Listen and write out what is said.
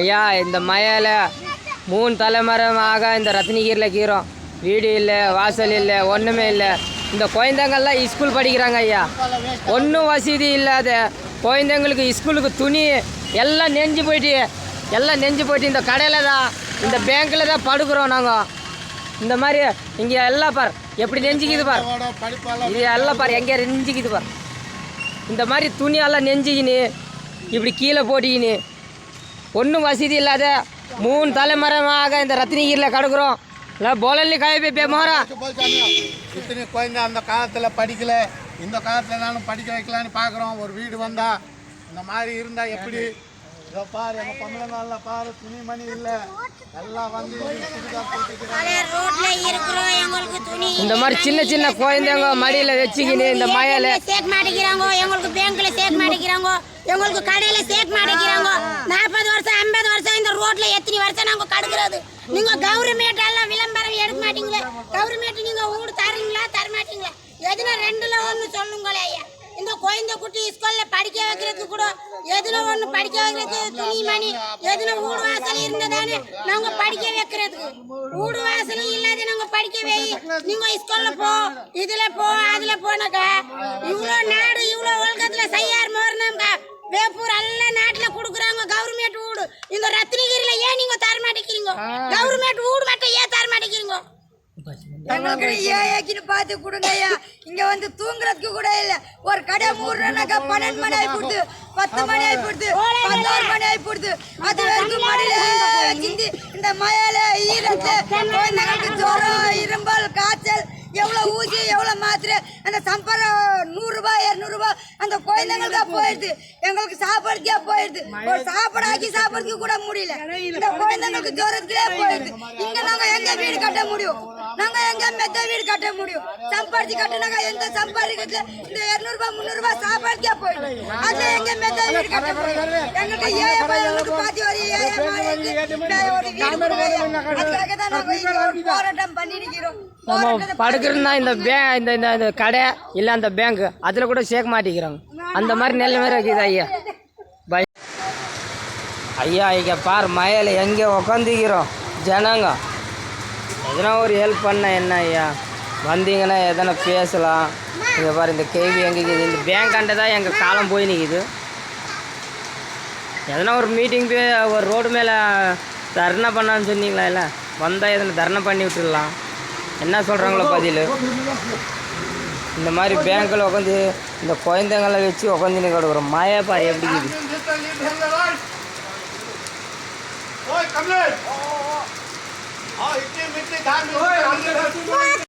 ஐயா இந்த மழையில் மூணு தலைமுறைமாக இந்த ரத்னகிரியில் கீரோம் வீடு இல்லை வாசல் இல்லை ஒன்றுமே இல்லை. இந்த குழந்தைங்கள்லாம் ஸ்கூல் படிக்கிறாங்க ஐயா. ஒன்றும் வசதி இல்லாத குழந்தைங்களுக்கு ஸ்கூலுக்கு துணி எல்லாம் நெஞ்சு போயிட்டு எல்லாம் நெஞ்சு போயிட்டு இந்த கடையில் தான் இந்த பேங்க்கில் தான் படுக்கிறோம் நாங்கள் இந்த மாதிரி இங்கே எல்லாம் பார் எப்படி நெஞ்சிக்குது பார். இது எல்லாம் பார் எங்கே நெஞ்சிக்குது பார். இந்த மாதிரி துணியெல்லாம் நெஞ்சிக்கின்னு இப்படி கீழே போட்டிக்கின்னு ஒன்றும் வசதி இல்லாத மூணு தலைமுறைமாக இந்த ரத்னகிரியில் கிடக்குறோம். இல்லை போலல்லி காய போய் பேமாரா இத்தனை குழந்தை அந்த காலத்துல படிக்கல. இந்த காலத்துல நானும் படிக்க வைக்கலான்னு பார்க்குறோம் ஒரு வீடு வந்தா இந்த மாதிரி இருந்தா எப்படி? இதோ பாரு எங்க பொம்பளைங்க பாரு துணிமணி இல்ல. எல்லாம் வந்து இந்த மாதிரி சின்ன சின்ன குழந்தைங்க மடியில் வச்சுக்கின்னு இந்த மழையில் சேர்க்க மாட்டேங்கிறாங்க எங்களுக்கு பேங்க்ல சேர்க்க மாட்டேங்கிறாங்க எங்களுக்கு கடையில சேர்க்க மாட்டேங்கிறாங்க நாற்பது வருஷம் ஐம்பது வருஷம் இந்த ரோட்ல எத்தனை வருஷம் நாங்க கடுக்கிறது? நீங்க கவர்மெண்ட் எல்லாம் விளம்பரம் எடுக்க மாட்டீங்களே. கவர்மெண்ட் நீங்க வீடு தரீங்களா? தர மாட்டீங்களா எதுனா ரெண்டுல ஒன்று சொல்லுங்களே ஐயா. இந்த குழந்தை குட்டி ஸ்கூல்ல படிக்க வைக்கிறதுக்கு கூட எதுல ஒண்ணு படிக்க வைக்கிறதுக்கு துணி மணி எதுல வீடு வாசல் இருந்ததானே நாங்க படிக்க வைக்கிறதுக்கு? வீடு வாசல் இல்லாத நாங்க படிக்க வை. நீங்க ஸ்கூல்ல போ இதுல போ அதுல போனாக்கா இவ்வளவு நாடு இவ்வளவு வேப்பூர் எல்லாம் நாட்டுல குடுக்குறாங்க. கவர்மெண்ட் வீடு இந்த ரத்னகிரில ஏன் நீங்க தர மாட்டேங்கிறீங்க கவர்மெண்ட் வீடு மட்டும் ஏன் தர மாட்டேங்கிறீங்க எங்களுக்கு ஏக்கின்னு பார்த்து கொடுங்க ஐயா இங்க வந்து தூங்குறதுக்கு கூட இல்ல. ஒரு கடை மூடுறோம்னாக்கா பன்னெண்டு மணி ஆகி போடுது பத்து மணி ஆகி போடுது பதினோரு மணி ஆகி போடுது அது வரைக்கும் மடியில வச்சிருந்து இந்த மழையில ஈரத்துல குழந்தைங்களுக்கு ஜுரம் இரும்பல் காய்ச்சல் எவ்வளவு ஊசி எவ்வளவு மாத்திரை அந்த சம்பளம் நூறு ரூபாய் இருநூறு ரூபாய் அந்த குழந்தைங்களுக்கு போயிடுது. எங்களுக்கு சாப்பாடுக்கே போயிடுது. ஒரு சாப்பாடு ஆக்கி சாப்பிடுறதுக்கு கூட முடியல. இந்த குழந்தைங்களுக்கு ஜுரத்துக்கே போயிடுது. இங்க நாங்க எங்க வீடு கட்ட முடியும்? நாங்க எங்க மெத்த வீடு கட்ட முடியும்? சம்பாதிச்சு கட்டினாங்க எந்த சம்பாதிக்கிறதுல இந்த இருநூறு ரூபாய் முந்நூறு ரூபாய் சாப்பாடுக்கே போயிடும். அதுல எங்க மெத்த வீடு கட்ட முடியும்? எங்களுக்கு ஏழை பையங்களுக்கு பாத்தி ஒரு ஏழை ஒரு வீடு. அதுக்காக தான் நாங்க போராட்டம் பண்ணிருக்கிறோம். நம்ம படுக்கிறதுனா இந்த பே இந்த இந்த கடை இல்லை அந்த பேங்க் அதில் கூட சேர்க்க மாட்டேங்கிறாங்க அந்த மாதிரி நிலைமை இருக்குது ஐயா. பய ஐயா இங்கே பார் மழையில் எங்கே உக்காந்துக்கிறோம்? ஜனங்க. எதனா ஒரு ஹெல்ப் பண்ண என்ன ஐயா? வந்தீங்கன்னா எதனா பேசலாம். இங்கே பாரு இந்த கேள்வி எங்கே இருக்குது? இந்த பேங்காண்ட தான் எங்கள் காலம் போய் நிற்கிது எதனா ஒரு மீட்டிங் போய் ஒரு ரோடு மேலே தர்ணா பண்ணான்னு சொன்னீங்களா இல்லை? வந்தால் எதனா தர்ணா பண்ணி விட்டுடலாம். என்ன சொல்கிறாங்களோ பதில்? இந்த மாதிரி பேங்க்கில் உட்காந்து இந்த குழந்தைங்களை வச்சு உட்காந்துன்னு கிடக்குறோம் மழை பாரு எப்படி இருக்குது?